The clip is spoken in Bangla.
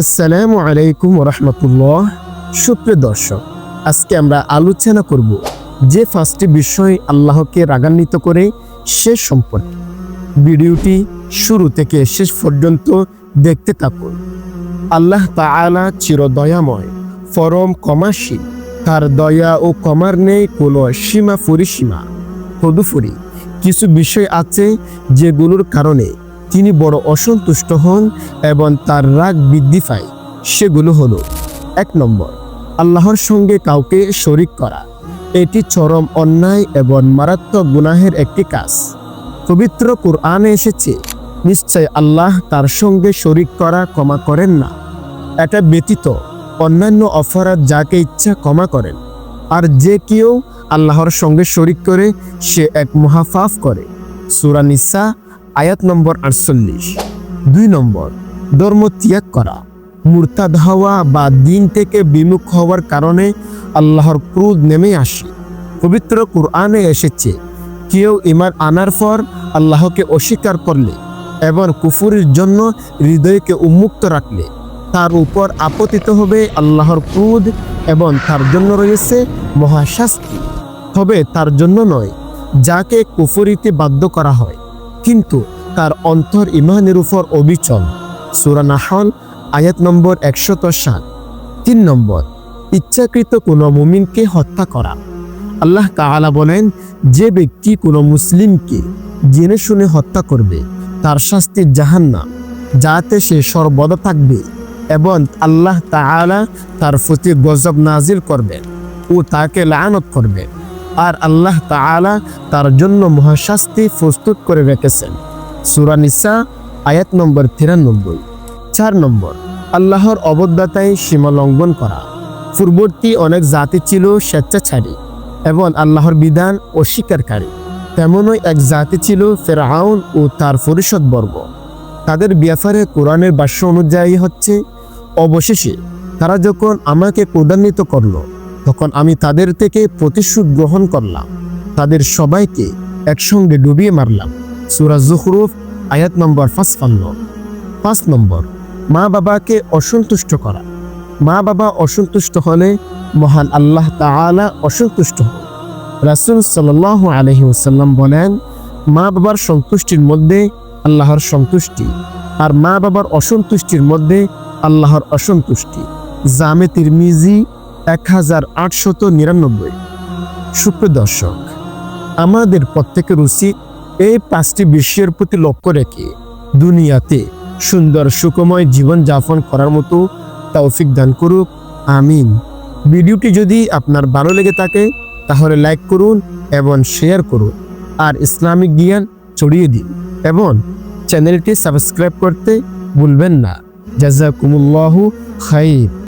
আসসালামু আলাইকুম রহমতুল্লাহ সুপ্রিয় দর্শক, আজকে আমরা আলোচনা করব যে পাঁচটি বিষয় আল্লাহকে রাগান্বিত করে সে সম্পর্কে। ভিডিওটি শুরু থেকে শেষ পর্যন্ত দেখতে থাকুন। আল্লাহ তাআলা চিরদয়াময়, পরম কমাসী তার দয়া ও কমার নেই, কোনো সীমা পরিসীমা। তদুপরি কিছু বিষয় আছে যেগুলোর কারণে তিনি বড় অসন্তুষ্ট হন এবং তার রাগ বৃদ্ধি পায়। সেগুলো হলো, এক নম্বর, আল্লাহর সঙ্গে কাউকে শরিক করা। এটি চরম অন্যায় এবং মারাত্মক গুনাহের একটি কাজ। পবিত্র কোরআনে এসেছে, নিশ্চয় আল্লাহ তার সঙ্গে শরিক করা ক্ষমা করেন না। এটা ব্যতীত অন্যান্য অপরাধ যাকে ইচ্ছা ক্ষমা করেন। আর যে কেউ আল্লাহর সঙ্গে শরিক করে, সে এক মহাফাফ করে। সুরা নিসা আয়াত নম্বর আটচল্লিশ। দুই নম্বর, ধর্ম ত্যাগ করা। মুরতাদ হওয়া বা দিন থেকে বিমুখ হওয়ার কারণে আল্লাহর ক্রুদ নেমে আসে। পবিত্র কোরআনে এসেছে, কেউ ইমান আনার পর আল্লাহকে অস্বীকার করলে এবং কুফুরির জন্য হৃদয়কে উন্মুক্ত রাখলে তার উপর আপতিত হবে আল্লাহর ক্রুদ এবং তার জন্য রয়েছে মহাশাস্তি। তবে তার জন্য নয়, যাকে কুফুরিতে বাধ্য করা হয়। কিন্তু তার অন্তর ইমানের উপর অবিচল। সুরা নাহল, আয়াত নম্বর একশত সাত। তিন নম্বর, ইচ্ছাকৃত কোনো মুমিনকে হত্যা করা। আল্লাহ তাআলা বলেন, যে ব্যক্তি কোনো মুসলিমকে জেনে শুনে হত্যা করবে, তার শাস্তি জাহান্নাম, যাতে সে সর্বদা থাকবে এবং আল্লাহ তাআলা তার প্রতি গজব নাজির করবেন ও তাকে লানত করবেন। আর আল্লাহ তাআলা তার জন্য মহাশাস্তি প্রস্তুত করে রেখেছেন। সুরা নিসা, আয়াত নম্বর তিরানব্বই। চার নম্বর, আল্লাহর অবদাতায় সীমা লঙ্ঘন করা। পূর্ববর্তী অনেক জাতি ছিল স্বেচ্ছাচারী এবং আল্লাহর বিধান অস্বীকারী। তেমনই এক জাতি ছিল ফেরাউন ও তার পরিষদবর্গ। তাদের ব্যাপারে কোরআনের বাস্য অনুযায়ী হচ্ছে, অবশেষে তারা যখন আমাকে ক্রোধান্বিত করল তখন আমি তাদের থেকে প্রতিশোধ গ্রহণ করলাম। তাদের সবাইকে একসঙ্গে ডুবিয়ে মারলাম। সুরা জুখরুফ, আয়াত নম্বর পাঁচপান্ন। পাঁচ নম্বর, মা বাবাকে অসন্তুষ্ট করা। মা বাবা অসন্তুষ্ট হলে মহান আল্লাহ তাআলা অসন্তুষ্ট হন। রাসুল সাল্লাহ আলহি ওসাল্লাম বলেন, মা বাবার সন্তুষ্টির মধ্যে আল্লাহর সন্তুষ্টি আর মা বাবার অসন্তুষ্টির মধ্যে আল্লাহর অসন্তুষ্টি। জামে তিরমিজি এক হাজার আটশত নিরানব্বই। সুপ্রদর্শক আমাদের প্রত্যেকের উচিত এই পাঁচটি বিষয়ের প্রতি লক্ষ্য রেখে দুনিয়াতে সুন্দর সুখময় জীবন যাপন করার মতো তৌফিক দান করুক। আমিন। ভিডিওটি যদি আপনার ভালো লেগে থাকে, তাহলে লাইক করুন এবং শেয়ার করুন আর ইসলামিক জ্ঞান ছড়িয়ে দিন এবং চ্যানেলটি সাবস্ক্রাইব করতে ভুলবেন না। জাজাকুমুল্লাহু খাইর।